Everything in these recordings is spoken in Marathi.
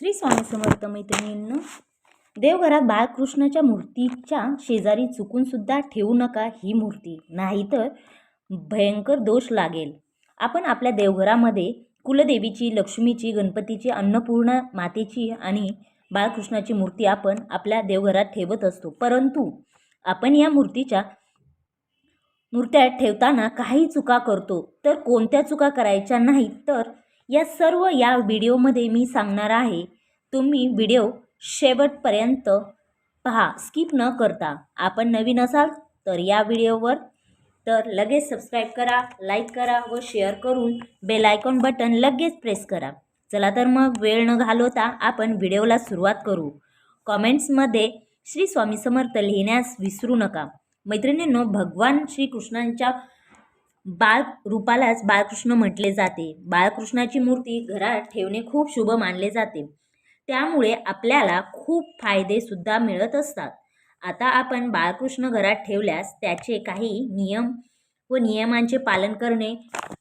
श्री स्वामी समर्थ मैत्रिणींनो देवघरात बाळकृष्णाच्या मूर्तीच्या शेजारी चुकूनसुद्धा ठेवू नका ही मूर्ती. नाहीतर भयंकर दोष लागेल. आपण आपल्या देवघरामध्ये कुलदेवीची लक्ष्मीची गणपतीची अन्नपूर्ण मातेची आणि बाळकृष्णाची मूर्ती आपण आपल्या देवघरात ठेवत असतो. परंतु आपण या मूर्तीच्या मूर्त्या ठेवताना काही चुका करतो. तर कोणत्या चुका करायच्या नाहीत? तर या सर्व या व्हिडिओमध्ये मी सांगणार आहे तुम्ही व्हिडिओ शेवटपर्यंत पहा स्किप न करता. आपण नवीन असाल तर या व्हिडिओवर तर लगेच सबस्क्राईब करा लाईक करा व शेअर करून बेल आयकॉन बटन लगेच प्रेस करा. चला तर मग वेळ न घालवता आपण व्हिडिओला सुरुवात करू. कॉमेंट्समध्ये श्री स्वामी समर्थ लिहिण्यास विसरू नका. मैत्रिणींनो भगवान श्रीकृष्णांच्या बाळ रूपालाच बाळकृष्ण म्हटले जाते. बाळकृष्णाची मूर्ती घरात ठेवणे खूप शुभ मानले जाते. त्यामुळे आपल्याला खूप फायदेसुद्धा मिळत असतात. आता आपण बाळकृष्ण घरात ठेवल्यास त्याचे काही नियम व नियमांचे पालन करणे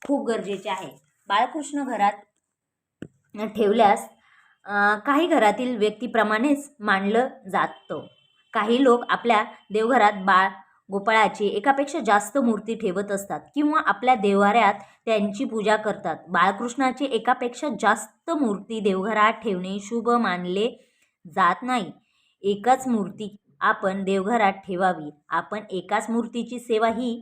खूप गरजेचे आहे. बाळकृष्ण घरात ठेवल्यास काही घरातील व्यक्तीप्रमाणेच मानलं जातं. काही लोक आपल्या देवघरात बाळ गोपाळाची एकापेक्षा जास्त मूर्ती ठेवत असतात किंवा आपल्या देवाऱ्यात त्यांची पूजा करतात. बाळकृष्णाची एकापेक्षा जास्त मूर्ती देवघरात ठेवणे शुभ मानले जात नाही. एकच मूर्ती आपण देवघरात ठेवावी. आपण एकाच मूर्तीची सेवा ही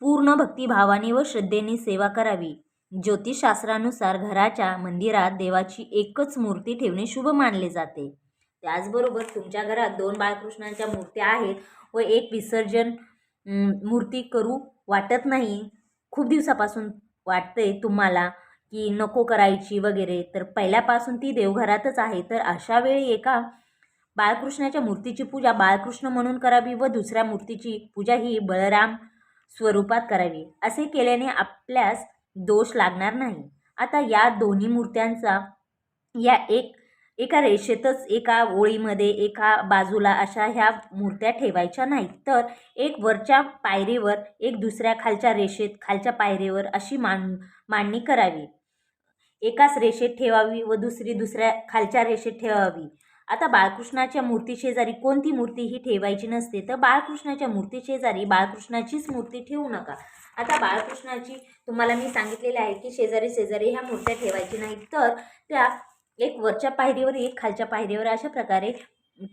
पूर्ण भक्तिभावाने व श्रद्धेने सेवा करावी. ज्योतिषशास्त्रानुसार घराच्या मंदिरात देवाची एकच मूर्ती ठेवणे शुभ मानले जाते. त्याचबरोबर तुमच्या घरात दोन बाळकृष्णांच्या मूर्त्या आहेत व एक विसर्जन मूर्ती करू वाटत नाही. खूप दिवसापासून वाटते तुम्हाला की नको करायची वगैरे तर पहिल्यापासून ती देवघरातच आहे. तर अशा वेळी एका बाळकृष्णाच्या मूर्तीची पूजा बाळकृष्ण म्हणून करावी व दुसऱ्या मूर्तीची पूजा ही बळराम स्वरूपात करावी असे केल्याने आपल्यास दोष लागणार नाही. आता या दोन्ही मूर्त्यांचा या एक एका रेषेतच एका ओळीमध्ये एका बाजूला अशा ह्या मूर्त्या ठेवायच्या नाहीत. तर एक वरच्या पायरीवर एक दुसऱ्या खालच्या रेषेत खालच्या पायरीवर अशी मांड मांडणी करावी. एकाच रेषेत ठेवावी व दुसरी दुसऱ्या खालच्या रेषेत ठेवावी. आता बाळकृष्णाच्या मूर्ती शेजारी कोणती मूर्ती ही ठेवायची नसते तर बाळकृष्णाच्या मूर्ती शेजारी बाळकृष्णाचीच मूर्ती ठेवू नका. आता बाळकृष्णाची तुम्हाला मी सांगितलेले आहे की शेजारी शेजारी ह्या मूर्त्या ठेवायची नाहीत. तर त्या एक वरच्या पायरीवर एक खालच्या पायरीवर अशा प्रकारे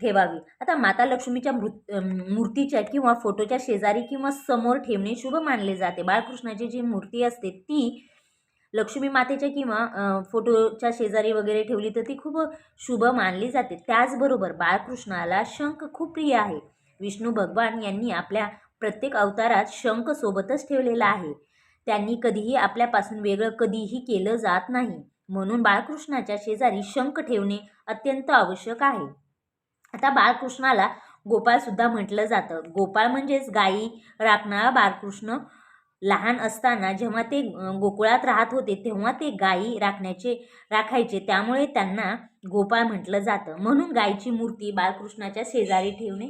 ठेवावी. आता माता लक्ष्मीच्या मृत मूर्तीच्या किंवा फोटोच्या शेजारी किंवा समोर ठेवणे शुभ मानले जाते. बाळकृष्णाची जी मूर्ती असते ती लक्ष्मी मातेच्या किंवा फोटोच्या शेजारी वगैरे ठेवली तर ती खूप शुभ मानली जाते. त्याचबरोबर बाळकृष्णाला शंख खूप प्रिय आहे. विष्णू भगवान यांनी आपल्या प्रत्येक अवतारात शंख सोबतच ठेवलेला आहे. त्यांनी कधीही आपल्यापासून वेगळं कधीही केलं जात नाही. म्हणून बाळकृष्णाच्या शेजारी शंख ठेवणे अत्यंत आवश्यक आहे. आता बाळकृष्णाला गोपाळसुद्धा म्हटलं जातं. गोपाळ म्हणजेच गायी राखणारा बाळकृष्ण. लहान असताना जेव्हा ते गोकुळात राहत होते तेव्हा ते गायी राखण्याचे राखायचे. त्यामुळे त्यांना गोपाळ म्हटलं जातं. म्हणून गायीची मूर्ती बाळकृष्णाच्या शेजारी ठेवणे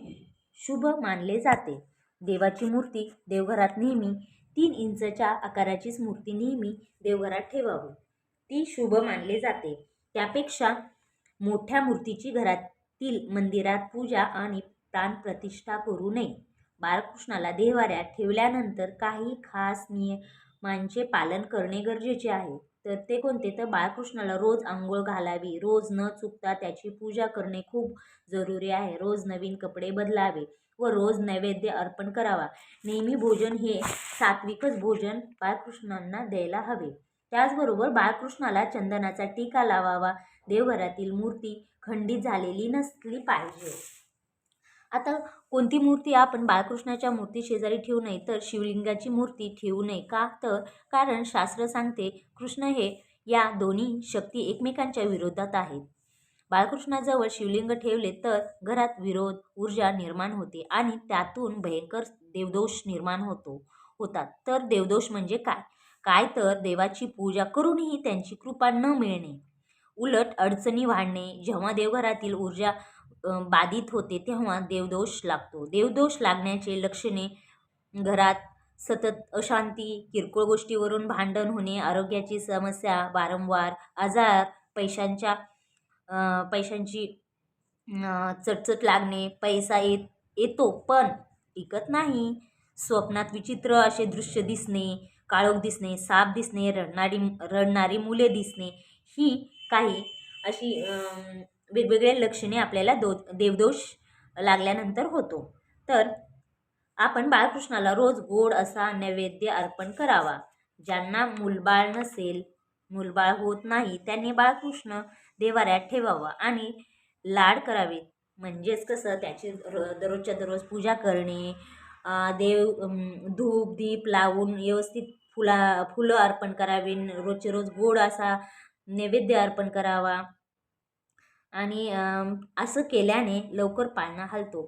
शुभ मानले जाते. देवाची मूर्ती देवघरात नेहमी तीन इंचच्या आकाराचीच मूर्ती नेहमी देवघरात ठेवावी. ती शुभ मानले जाते. त्यापेक्षा मोठ्या मूर्तीची घरातील मंदिरात पूजा आणि प्राणप्रतिष्ठा करू नये. बाळकृष्णाला देवाऱ्यात ठेवल्यानंतर काही खास नियमांचे पालन करणे गरजेचे आहे. तर ते कोणते? तर बाळकृष्णाला रोज आंघोळ घालावी रोज न चुकता त्याची पूजा करणे खूप जरुरी आहे. रोज नवीन कपडे बदलावे व रोज नैवेद्य अर्पण करावा. नेहमी भोजन हे सात्विकच भोजन बाळकृष्णांना द्यायला हवे. त्याचबरोबर बाळकृष्णाला चंदनाचा टीका लावावा. देवघरातील मूर्ती खंडित झालेली नसली पाहिजे. आता कोणती मूर्ती आपण बाळकृष्णाच्या मूर्ती शेजारी ठेवू नये तर शिवलिंगाची मूर्ती ठेवू नये का तर? कारण शास्त्र सांगते कृष्ण हे या दोन्ही शक्ती एकमेकांच्या विरोधात आहेत. बाळकृष्णाजवळ शिवलिंग ठेवले तर घरात विरोध ऊर्जा निर्माण होते आणि त्यातून भयंकर देवदोष निर्माण होतो होतात. तर देवदोष म्हणजे काय? काय तर देवाची पूजा करूनही त्यांची कृपा न मिळणे. उलट अडचणी वाढणे. जेव्हा देवघरातील ऊर्जा बाधित होते तेव्हा देवदोष लागतो. देवदोष लागण्याचे लक्षणे घरात सतत अशांती किरकोळ गोष्टीवरून भांडण होणे आरोग्याची समस्या वारंवार आजार पैशांच्या पैशांची चटचट लागणे पैसा येत येतो पण टिकत नाही. स्वप्नात विचित्र असे दृश्य दिसणे काळोख दिसणे साप दिसणे रडणारी रडणारी मुले दिसणे ही काही अशी वेगवेगळे लक्षणे आपल्याला दो देवदोष लागल्यानंतर होतो. तर आपण बाळकृष्णाला रोज गोड असा नैवेद्य अर्पण करावा. ज्यांना मूलबाळ नसेल मूलबाळ होत नाही त्यांनी बाळकृष्ण देवाऱ्यात ठेवावं आणि लाड करावे म्हणजेच कसं? त्याची दररोजच्या दररोज पूजा करणे देव धूप दीप लावून व्यवस्थित फुला फुलं अर्पण करावी रोजचे रोज गोड असा नैवेद्य अर्पण करावा. आणि असं केल्याने लवकर पाळणा हलतो.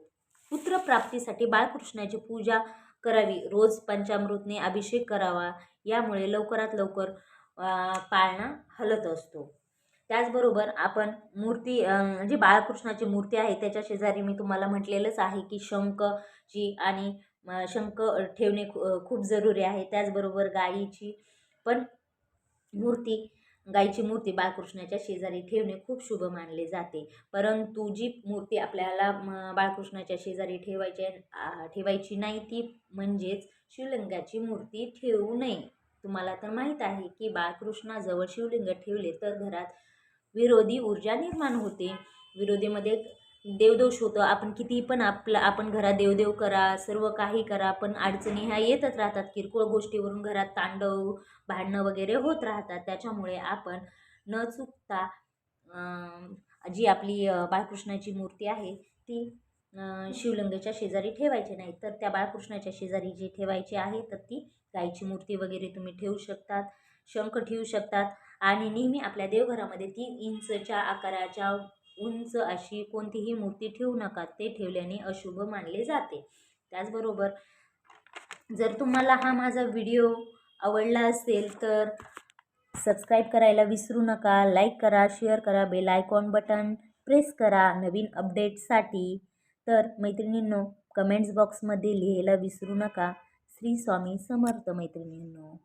पुत्रप्राप्तीसाठी बाळकृष्णाची पूजा करावी. रोज पंचामृतने अभिषेक करावा. यामुळे लवकरात लवकर पाळणा हलत असतो. त्याचबरोबर आपण मूर्ती जी बाळकृष्णाची मूर्ती आहे त्याच्या शेजारी मी तुम्हाला म्हटलेलंच आहे की शंखची आणि शंख ठेवणे खू खूप जरुरी आहे. त्याचबरोबर गाईची पण मूर्ती गाईची मूर्ती बाळकृष्णाच्या शेजारी ठेवणे खूप शुभ मानले जाते. परंतु जी मूर्ती आपल्याला बाळकृष्णाच्या शेजारी ठेवायची आहे, ठेवायची नाही ती म्हणजेच शिवलिंगाची मूर्ती ठेवू नये. तुम्हाला तर माहीत आहे की बाळकृष्णाजवळ शिवलिंग ठेवले तर घरात विरोधी ऊर्जा निर्माण होते. विरोधीमध्ये देवदोष होतं. आपण किती पण आपलं आपण घरात देवदेव करा सर्व काही करा पण अडचणी ह्या येतच राहतात. किरकोळ गोष्टीवरून घरात तांडव भांडणं वगैरे होत राहतात. त्याच्यामुळे आपण न चुकता जी आपली बाळकृष्णाची मूर्ती आहे ती शिवलंगेच्या शिवलिंगाच्या शेजारी ठेवायची नाही. तर त्या बाळकृष्णाच्या शेजारी जी ठेवायची आहे तर ती गाईची मूर्ती वगैरे तुम्ही ठेवू शकतात शंख ठेवू शकतात. आणि नेहमी आपल्या देवघरामध्ये तीन इंचच्या आकाराच्या उंच अशी कोणतीही मूर्ती ठेवू नका ते ठेवल्याने अशुभ मानले जाते. त्याचबरोबर जर तुम्हाला हा माझा व्हिडिओ आवडला असेल तर सबस्क्राईब करायला विसरू नका लाईक करा शेअर करा बेल आयकॉन बटन प्रेस करा नवीन अपडेट्ससाठी. तर मैत्रिणींनो कमेंट्स बॉक्समध्ये लिहायला विसरू नका. श्री स्वामी समर्थ मैत्रिणींनो.